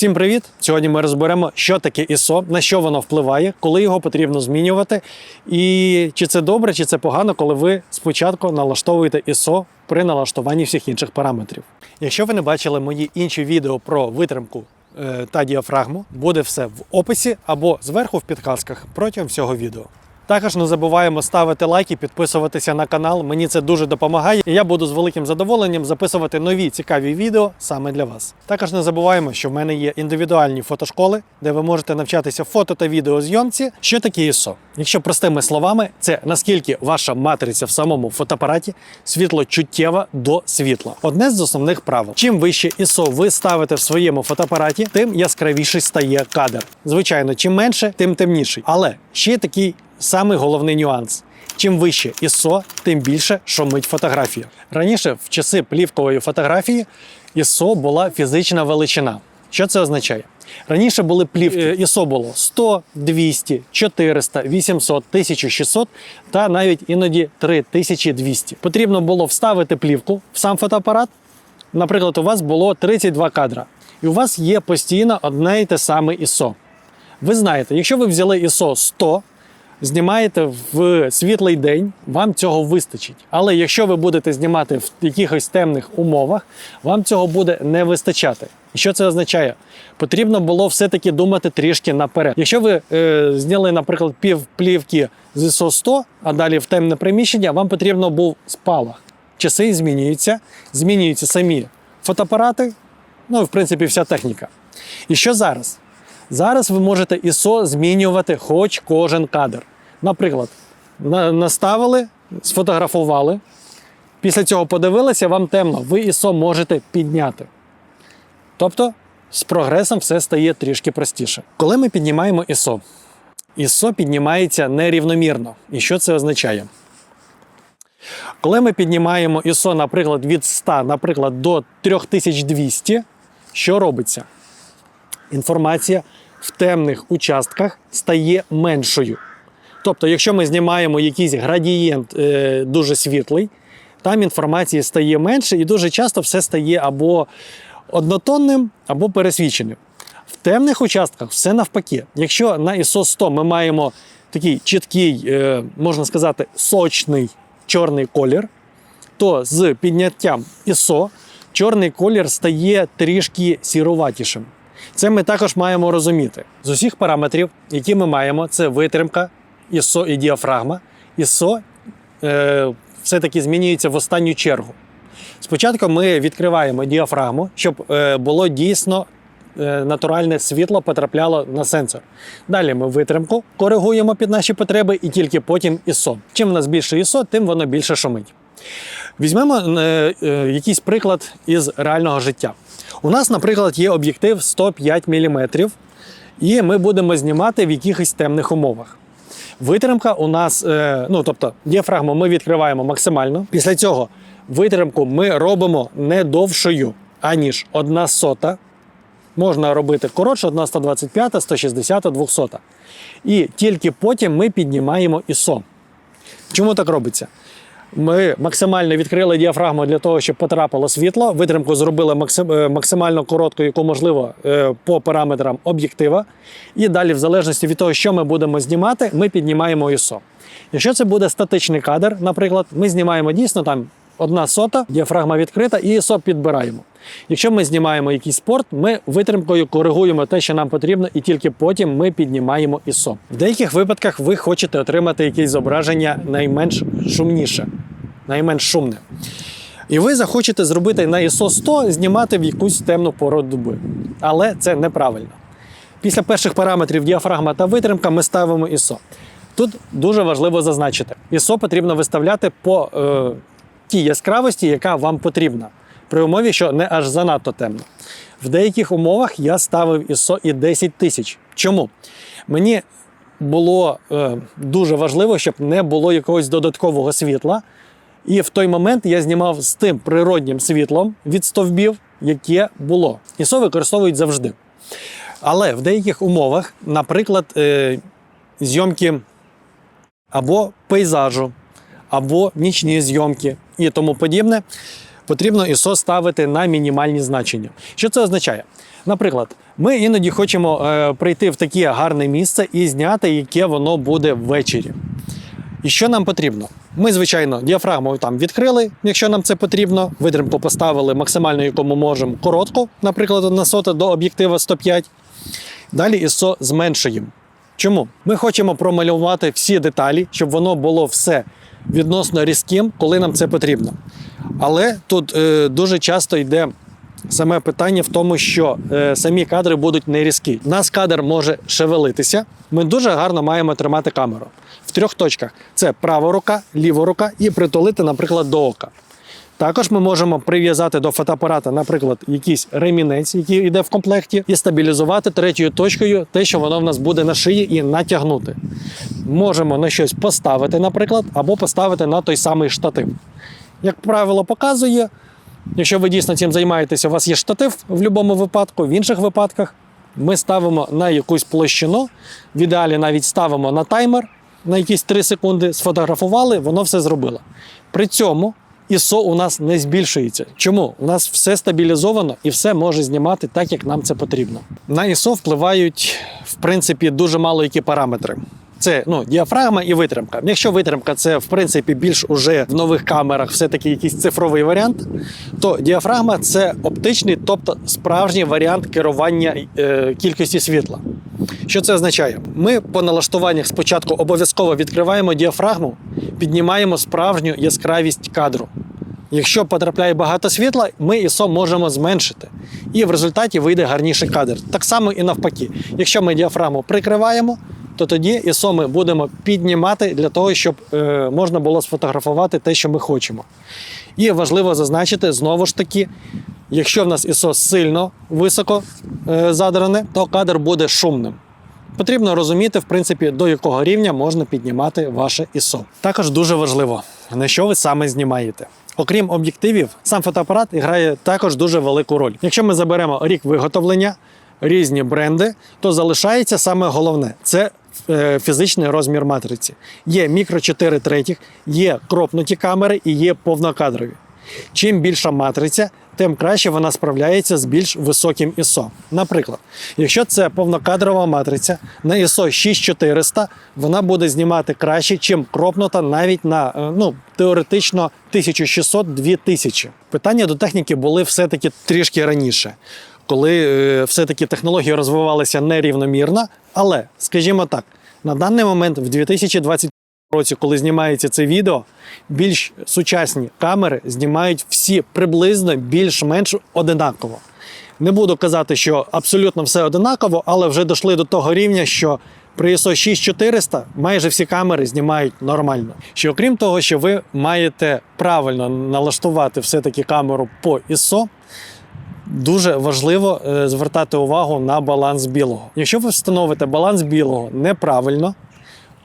Всім привіт! Сьогодні ми розберемо, що таке ISO, на що воно впливає, коли його потрібно змінювати, і чи це добре, чи це погано, коли ви спочатку налаштовуєте ISO при налаштуванні всіх інших параметрів. Якщо ви не бачили мої інші відео про витримку е, та діафрагму, буде все в описі або зверху в підказках протягом всього відео. Також не забуваємо ставити лайки, підписуватися на канал. Мені це дуже допомагає, і я буду з великим задоволенням записувати нові цікаві відео саме для вас. Також не забуваємо, що в мене є індивідуальні фотошколи, де ви можете навчатися фото та відеозйомці. Що таке ISO? Якщо простими словами, це наскільки ваша матриця в самому фотоапараті світлочуттєва до світла. Одне з основних правил: чим вище ISO ви ставите в своєму фотоапараті, тим яскравіший стає кадр. Звичайно, чим менше, тим темніший. Але ще такий самий головний нюанс. Чим вище ISO, тим більше шумить фотографія. Раніше, в часи плівкової фотографії, ISO була фізична величина. Що це означає? Раніше були плівки, Е, ISO було 100, 200, 400, 800, 1600 та навіть іноді 3200. Потрібно було вставити плівку в сам фотоапарат. Наприклад, у вас було 32 кадра, і у вас є постійно одне і те саме ISO. Ви знаєте, якщо ви взяли ISO 100, знімаєте в світлий день, вам цього вистачить. Але якщо ви будете знімати в якихось темних умовах, вам цього буде не вистачати. І що це означає? Потрібно було все-таки думати трішки наперед. Якщо ви е, зняли, наприклад, пів плівки з ISO 100, а далі в темне приміщення, вам потрібно був спалах. Часи змінюються, змінюються самі фотоапарати, ну і в принципі вся техніка. І що зараз? Зараз ви можете ISO змінювати хоч кожен кадр. Наприклад, наставили, сфотографували. Після цього подивилися, вам темно, ви ISO можете підняти. Тобто з прогресом все стає трішки простіше. Коли ми піднімаємо ISO, ISO піднімається нерівномірно. І що це означає? Коли ми піднімаємо ISO, наприклад, від 100, наприклад, до 3200, що робиться? інформація в темних участках стає меншою. Тобто, якщо ми знімаємо якийсь градієнт е, дуже світлий, там інформації стає менше, і дуже часто все стає або однотонним, або пересвіченим. В темних участках все навпаки. Якщо на ISO 100 ми маємо такий чіткий, е, можна сказати, сочний чорний колір, то з підняттям ISO чорний колір стає трішки сіруватішим. Це ми також маємо розуміти. З усіх параметрів, які ми маємо, це витримка, ISO і діафрагма. ISO е, все-таки змінюється в останню чергу. Спочатку ми відкриваємо діафрагму, щоб е, було дійсно е, натуральне світло потрапляло на сенсор. Далі ми витримку коригуємо під наші потреби і тільки потім ISO. Чим в нас більше ISO, тим воно більше шумить. Візьмемо е, е, якийсь приклад із реального життя. У нас, наприклад, є об'єктив 105 мм, і ми будемо знімати в якихось темних умовах. Витримка у нас, е, ну тобто діафрагму ми відкриваємо максимально. Після цього витримку ми робимо не довшою, аніж 1 сота. Можна робити коротше, 1 125, 160, 200. І тільки потім ми піднімаємо ISO. Чому так робиться? Ми максимально відкрили діафрагму для того, щоб потрапило світло. Витримку зробили е, максимально короткою, яку можливо е, по параметрам об'єктива. І далі, в залежності від того, що ми будемо знімати, ми піднімаємо ISO. Якщо це буде статичний кадр, наприклад, ми знімаємо дійсно там одна сота, діафрагма відкрита, і ISO підбираємо. Якщо ми знімаємо якийсь спорт, ми витримкою коригуємо те, що нам потрібно, і тільки потім ми піднімаємо ISO. В деяких випадках ви хочете отримати якесь зображення найменш шумніше, найменш шумне. І ви захочете зробити на ISO 100 знімати в якусь темну пору доби. Але це неправильно. Після перших параметрів діафрагма та витримка ми ставимо ISO. Тут дуже важливо зазначити: ISO потрібно виставляти по е, тій яскравості, яка вам потрібна, при умові, що не аж занадто темно. В деяких умовах я ставив ISO і 10 тисяч. Чому? Мені було е, дуже важливо, щоб не було якогось додаткового світла. І в той момент я знімав з тим природнім світлом від стовбів, яке було. ISO використовують завжди. Але в деяких умовах, наприклад, е, зйомки або пейзажу, або нічні зйомки і тому подібне, потрібно ISO ставити на мінімальні значення. Що це означає? Наприклад, ми іноді хочемо е, прийти в таке гарне місце і зняти, яке воно буде ввечері. І що нам потрібно? Ми, звичайно, діафрагму там відкрили, якщо нам це потрібно. Витримку поставили максимально, яку ми можемо, коротко, наприклад, на сота до об'єктива 105. Далі ISO зменшуємо. Чому? Ми хочемо промалювати всі деталі, щоб воно було все відносно різким, коли нам це потрібно. Але тут е, дуже часто йде саме питання в тому, що е, самі кадри будуть не різкі. У нас кадр може шевелитися. Ми дуже гарно маємо тримати камеру в трьох точках: це права рука, ліва рука і притулити, наприклад, до ока. Також ми можемо прив'язати до фотоапарата, наприклад, якийсь ремінець, який йде в комплекті, і стабілізувати третьою точкою те, що воно в нас буде на шиї, і натягнути. Можемо на щось поставити, наприклад, або поставити на той самий штатив. Як правило, показує, якщо ви дійсно цим займаєтеся, у вас є штатив в будь-якому випадку, в інших випадках ми ставимо на якусь площину, в ідеалі навіть ставимо на таймер на якісь 3 секунди, сфотографували, воно все зробило. При цьому ISO у нас не збільшується. Чому? У нас все стабілізовано і все може знімати так, як нам це потрібно. На ISO впливають, в принципі, дуже мало які параметри. Це ну, діафрагма і витримка. Якщо витримка це в принципі більш уже в нових камерах, все-таки якийсь цифровий варіант, то діафрагма це оптичний, тобто справжній варіант керування е, кількості світла. Що це означає? Ми по налаштуваннях спочатку обов'язково відкриваємо діафрагму, піднімаємо справжню яскравість кадру. Якщо потрапляє багато світла, ми ISO можемо зменшити. І в результаті вийде гарніший кадр. Так само і навпаки. Якщо ми діафрагму прикриваємо, то тоді ISO ми будемо піднімати для того, щоб е, можна було сфотографувати те, що ми хочемо. І важливо зазначити знову ж таки, якщо в нас ISO сильно високо е, задране, то кадр буде шумним. Потрібно розуміти, в принципі, до якого рівня можна піднімати ваше ISO. Також дуже важливо, на що ви саме знімаєте. Окрім об'єктивів, сам фотоапарат грає також дуже велику роль. Якщо ми заберемо рік виготовлення, різні бренди, то залишається саме головне це фізичний розмір матриці. Є мікро 4 третіх, є кропнуті камери і є повнокадрові. Чим більша матриця, тим краще вона справляється з більш високим ISO. Наприклад, якщо це повнокадрова матриця на ISO 6400, вона буде знімати краще, чим кропнута навіть на е, ну, теоретично 1600-2000. Питання до техніки були все-таки трішки раніше, коли е, все-таки технології розвивалися нерівномірно. Але, скажімо так, на даний момент, в 2020 році, коли знімається це відео, більш сучасні камери знімають всі приблизно більш-менш одинаково. Не буду казати, що абсолютно все одинаково, але вже дійшли до того рівня, що при ISO 6400 майже всі камери знімають нормально. Що окрім того, що ви маєте правильно налаштувати все-таки камеру по ISO, Дуже важливо е, звертати увагу на баланс білого. Якщо ви встановите баланс білого неправильно,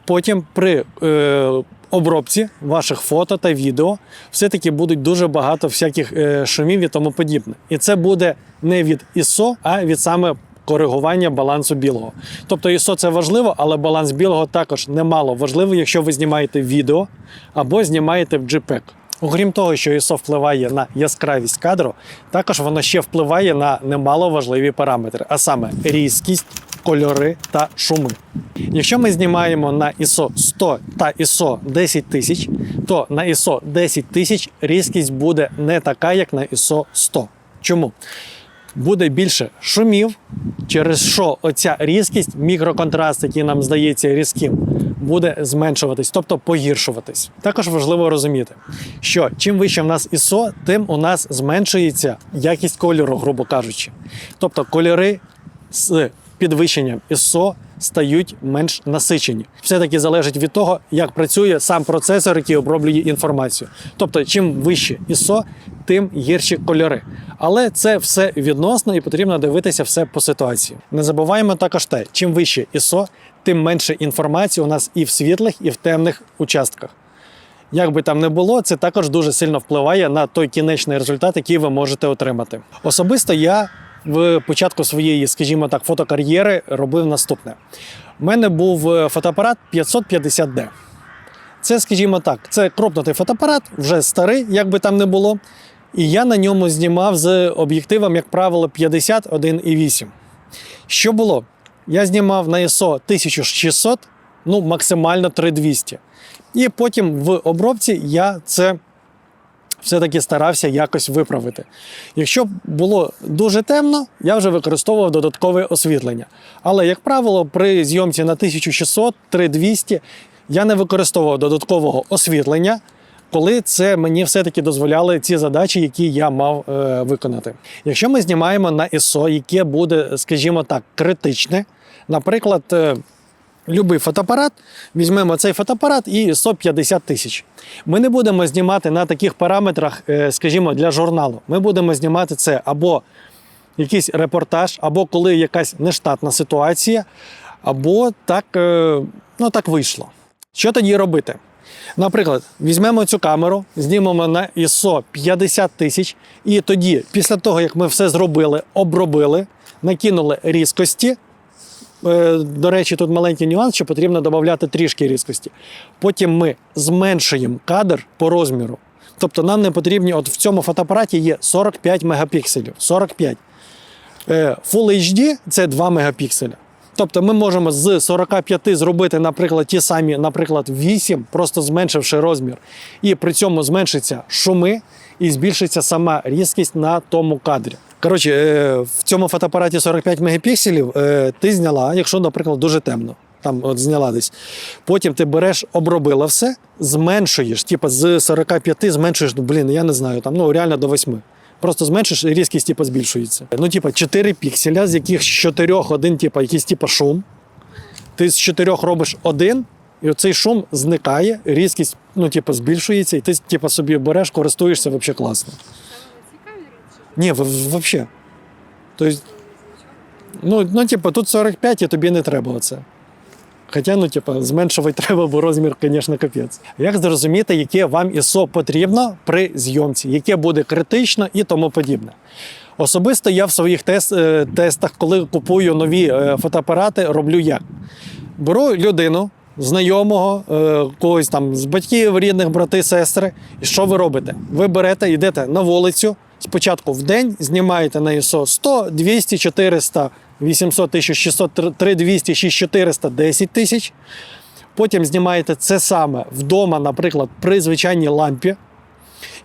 потім при е, обробці ваших фото та відео все-таки будуть дуже багато всяких е, шумів і тому подібне. І це буде не від ISO, а від саме коригування балансу білого. Тобто ISO це важливо, але баланс білого також немало важливий, якщо ви знімаєте відео або знімаєте в JPEG. Окрім того, що ISO впливає на яскравість кадру, також воно ще впливає на немало важливі параметри, а саме різкість, кольори та шуми. Якщо ми знімаємо на ISO 100 та ISO 10 тисяч, то на ISO 10 тисяч різкість буде не така, як на ISO 100. Чому? Буде більше шумів, через що оця різкість, мікроконтраст, який нам здається різким, буде зменшуватись, тобто погіршуватись. Також важливо розуміти, що чим вище в нас ISO, тим у нас зменшується якість кольору, грубо кажучи. Тобто кольори з підвищенням ISO стають менш насичені. Все-таки залежить від того, як працює сам процесор, який оброблює інформацію. Тобто, чим вище ISO, тим гірші кольори. Але це все відносно і потрібно дивитися все по ситуації. Не забуваємо також те, чим вище ISO, тим менше інформації у нас і в світлих, і в темних участках. Як би там не було, це також дуже сильно впливає на той кінечний результат, який ви можете отримати. Особисто я в початку своєї, скажімо так, фотокар'єри робив наступне. У мене був е, фотоапарат 550D. Це, скажімо так, це кропнутий фотоапарат, вже старий, як би там не було. І я на ньому знімав з об'єктивом, як правило, 51,8. Що було? Я знімав на ISO 1600, ну максимально 3200. І потім в обробці я це все-таки старався якось виправити. Якщо було дуже темно, я вже використовував додаткове освітлення. Але, як правило, при зйомці на 1600 3200 я не використовував додаткового освітлення, коли це мені все-таки дозволяли ці задачі, які я мав е, виконати. Якщо ми знімаємо на ISO, яке буде, скажімо так, критичне, наприклад, е, Любий фотоапарат, візьмемо цей фотоапарат і ISO 50 тисяч. Ми не будемо знімати на таких параметрах, е, скажімо, для журналу. Ми будемо знімати це або якийсь репортаж, або коли якась нештатна ситуація, або так, е, ну, так вийшло. Що тоді робити? Наприклад, візьмемо цю камеру, знімемо на ISO 50 тисяч, і тоді, після того, як ми все зробили, обробили, накинули різкості. Е, До речі, тут маленький нюанс, що потрібно додати трішки різкості. Потім ми зменшуємо кадр по розміру. Тобто нам не потрібні, от в цьому фотоапараті є 45 мегапікселів. 45. Е, Full HD це 2 мегапікселя. Тобто ми можемо з 45 зробити, наприклад, ті самі, наприклад, 8, просто зменшивши розмір. І при цьому зменшиться шуми і збільшиться сама різкість на тому кадрі. Коротше, е, в цьому фотоапараті 45 мегапікселів е, ти зняла, якщо, наприклад, дуже темно. Там от зняла десь. Потім ти береш, обробила все, зменшуєш, типу з 45 зменшуєш, блін, я не знаю, там ну реально до 8. Просто зменшиш і різкість типу, збільшується. Ну, типу, 4 пікселя, з яких з 4 один, типу, якийсь типу, шум. Ти з 4 робиш один, і оцей шум зникає, різкість ну, типу, збільшується, і ти типу, собі береш, користуєшся взагалі класно. Ні, взагалі. Тобто, ну, ну, типу, тут 45 і тобі не треба оце. Хоча, ну, типу, зменшувати треба, бо розмір, звісно, капець. Як зрозуміти, яке вам ISO потрібно при зйомці, яке буде критично і тому подібне? Особисто я в своїх тест, е, тестах, коли купую нові е, фотоапарати, роблю як? Беру людину, знайомого, е, когось там з батьків, рідних, брати, сестри. І що ви робите? Ви берете, йдете на вулицю. Спочатку в день знімаєте на ISO 100, 200, 400, 800, 1600, 3200, 6400, 10 тисяч. Потім знімаєте це саме вдома, наприклад, при звичайній лампі.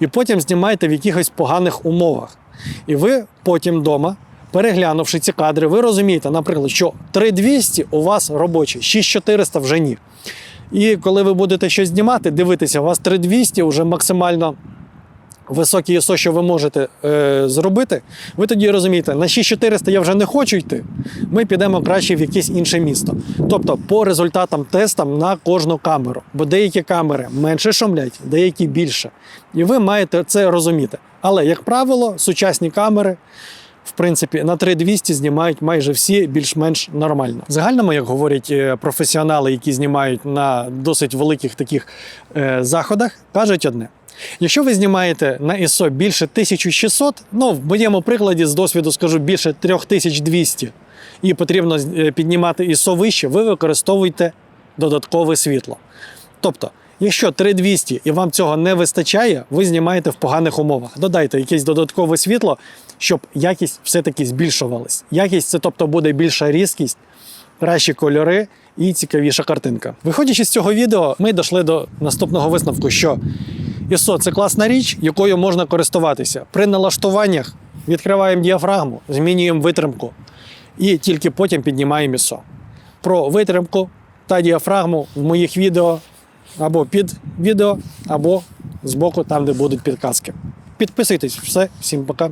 І потім знімаєте в якихось поганих умовах. І ви потім вдома, переглянувши ці кадри, ви розумієте, наприклад, що 3200 у вас робочі, 6400 вже ні. І коли ви будете щось знімати, дивитися, у вас 3200 вже максимально високі ISO, що ви можете е, зробити, ви тоді розумієте, на 6400 я вже не хочу йти. Ми підемо краще в якесь інше місто. Тобто по результатам тестам на кожну камеру. Бо деякі камери менше шумлять, деякі більше. І ви маєте це розуміти. Але, як правило, сучасні камери. В принципі, на 3200 знімають майже всі більш-менш нормально. В загальному, як говорять е, професіонали, які знімають на досить великих таких е, заходах, кажуть одне: Якщо ви знімаєте на ISO більше 1600, ну в моєму прикладі з досвіду скажу більше 3200, і потрібно е, піднімати ISO вище, ви використовуєте додаткове світло. Тобто, якщо 3200 і вам цього не вистачає, ви знімаєте в поганих умовах. Додайте якесь додаткове світло, щоб якість все-таки збільшувалась. Якість це тобто буде більша різкість, кращі кольори і цікавіша картинка. Виходячи з цього відео, ми дійшли до наступного висновку, що ISO – це класна річ, якою можна користуватися. При налаштуваннях відкриваємо діафрагму, змінюємо витримку і тільки потім піднімаємо ISO. Про витримку та діафрагму в моїх відео або під відео, або збоку, там, де будуть підказки. Підписуйтесь, все, всім пока.